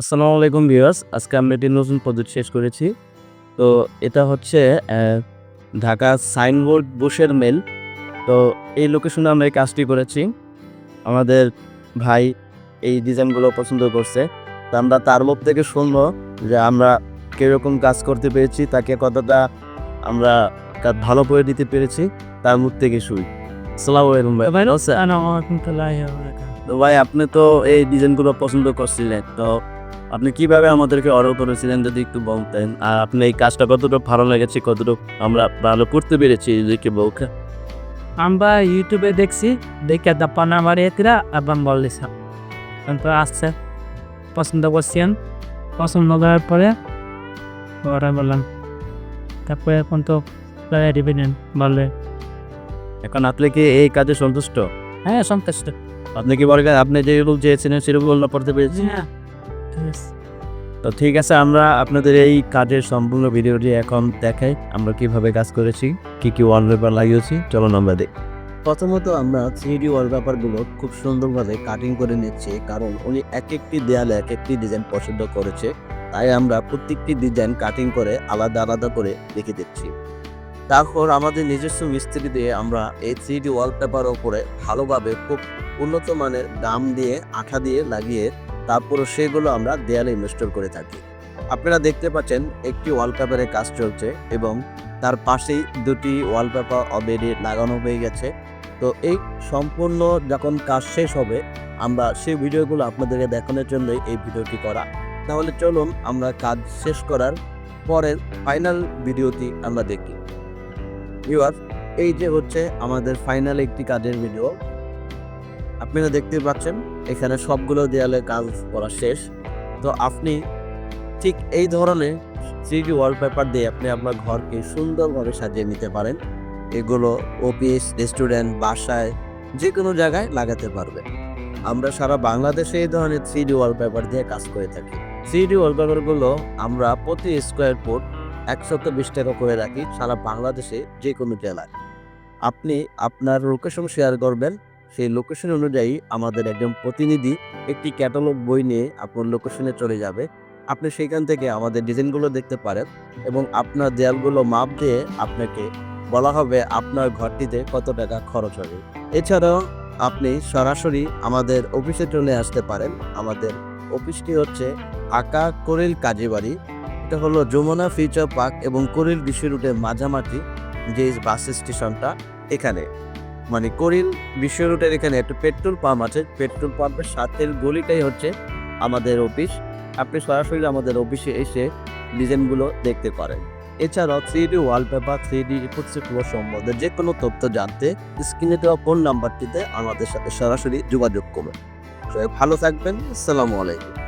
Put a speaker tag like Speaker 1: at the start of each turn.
Speaker 1: আসসালামু আলাইকুম ভিউয়ার্স আজকে আমরা একটি নতুন পদ্ধতি শেষ করেছি। তো এটা হচ্ছে ঢাকা সাইনবোর্ড বুশের মেল। তো এই লোকেশনে আমরা এই কাজটি করেছি। আমাদের ভাই এই ডিজাইনগুলো পছন্দ করছে। তো আমরা তার মুখ থেকে শুনব যে আমরা কীরকম কাজ করতে পেরেছি তাকে কতটা আমরা কাজ ভালো করে দিতে পেরেছি তার মুখ থেকে শুই আসসালামু আলাইকুম ভাই ভাই আপনি তো এই ডিজাইনগুলো পছন্দ করছিলেন। তো আপনি কীভাবে আমাদেরকে অর্ডার করেছিলেন যদি একটু বলতেন? আর আপনি এই কাজটা কতটুকু ভালো লেগেছে কতটুকু আমরা ভালো করতে পেরেছি যদি বউকে
Speaker 2: আমরা ইউটিউবে দেখছি দেখে দাপ্পা নাম্বার এতরা এবং বলছিলাম তারপর আসছে পছন্দ করছেন পছন্দ করার পরে অর্ডার বললাম তারপরে এখন তো রিভিনিয়ন বললে
Speaker 1: এখন আপনি কি এই কাজে সন্তুষ্ট?
Speaker 2: হ্যাঁ সন্তুষ্ট।
Speaker 1: আপনি কি বলেন আপনি যেরকম চেয়েছিলেন সেরকম পড়তে পেরেছি
Speaker 2: হ্যাঁ।
Speaker 1: তো ঠিক আছে আমরা আপনাদের এই কাজের সম্পূর্ণ ভিডিওটি এখন দেখাই আমরা কীভাবে কাজ করেছি কি কি ওয়ালপেপার লাগিয়েছি চলুন আমরা দেখি। প্রথমত আমরা থ্রি ডি ওয়ালপেপারগুলো খুব সুন্দরভাবে কাটিং করে নিচ্ছি কারণ উনি এক একটি দেয়ালে এক একটি ডিজাইন পছন্দ করেছে তাই আমরা প্রত্যেকটি ডিজাইন কাটিং করে আলাদা আলাদা করে রেখে দিচ্ছি। তারপর আমাদের নিজস্ব মিস্ত্রি দিয়ে আমরা এই থ্রি ডি ওয়ালপেপার ওপরে ভালোভাবে খুব উন্নত মানের দাম দিয়ে আঠা দিয়ে লাগিয়ে তারপরে সেগুলো আমরা দেয়ালে ইনস্টল করে থাকি। আপনারা দেখতে পাচ্ছেন একটি ওয়ালপেপারের কাজ চলছে এবং তার পাশেই দুটি ওয়ালপেপার অলরেডি লাগানো হয়ে গেছে। তো এই সম্পূর্ণ যখন কাজ শেষ হবে, আমরা সেই ভিডিওগুলো আপনাদেরকে দেখানোর জন্যই এই ভিডিওটি করা। তাহলে চলুন আমরা কাজ শেষ করার পরের ফাইনাল ভিডিওটি আমরা দেখি। ভিউয়ার এই যে হচ্ছে আমাদের ফাইনাল একটি কাজের ভিডিও আপনারা দেখতে পাচ্ছেন, এখানে সবগুলো দেয়ালে কাজ করা শেষ। তো আপনি ঠিক এই ধরনের থ্রিডি ওয়ালপেপার দিয়ে আপনি আপনার ঘরকে সুন্দরভাবে সাজিয়ে নিতে পারেন। এগুলো অফিস রেস্টুরেন্ট বাসায় যে কোনো জায়গায় লাগাতে পারবেন। আমরা সারা বাংলাদেশে এই ধরনের থ্রিডি ওয়ালপেপার দিয়ে কাজ করে থাকি। থ্রিডি ওয়ালপেপারগুলো আমরা প্রতি স্কোয়ার ফুট একশত বিশ টাকা করে রাখি সারা বাংলাদেশে যে কোনো জেলায়। আপনি আপনার লোকেশন শেয়ার করবেন সেই লোকেশন অনুযায়ী আমাদের একজন প্রতিনিধি একটি ক্যাটালগ বই নিয়ে আপনার লোকেশনে চলে যাবে। আপনি সেখান থেকে আমাদের ডিজাইনগুলো দেখতে পারেন এবং আপনার দেয়ালগুলো মাপ দিয়ে আপনাকে বলা হবে আপনার ঘরটিতে কত টাকা খরচ হবে। এছাড়াও আপনি সরাসরি আমাদের অফিসে চলে আসতে পারেন। আমাদের অফিসটি হচ্ছে আকা করিল কাজীবাড়ি এটা হলো যমুনা ফিউচার পার্ক এবং করিল বিশ্ব রুটের মাঝামাঝি যে বাস স্টেশনটা এখানে। মানে করিল বিশ্ব রুটের এখানে একটা পেট্রোল পাম্প আছে। পেট্রোল পাম্পের সাথের গলিটাই হচ্ছে আমাদের অফিস। আপনি সরাসরি আমাদের অফিসে এসে ডিজাইনগুলো দেখতে পারেন। এছাড়াও three D wallpaper three D ইপুৎসিগুলো সম্বন্ধে যে কোনো তথ্য জানতে স্ক্রিনে দেওয়া ফোন নাম্বারটিতে আমাদের সাথে সরাসরি যোগাযোগ করুন। ভালো থাকবেন। আসসালামু আলাইকুম।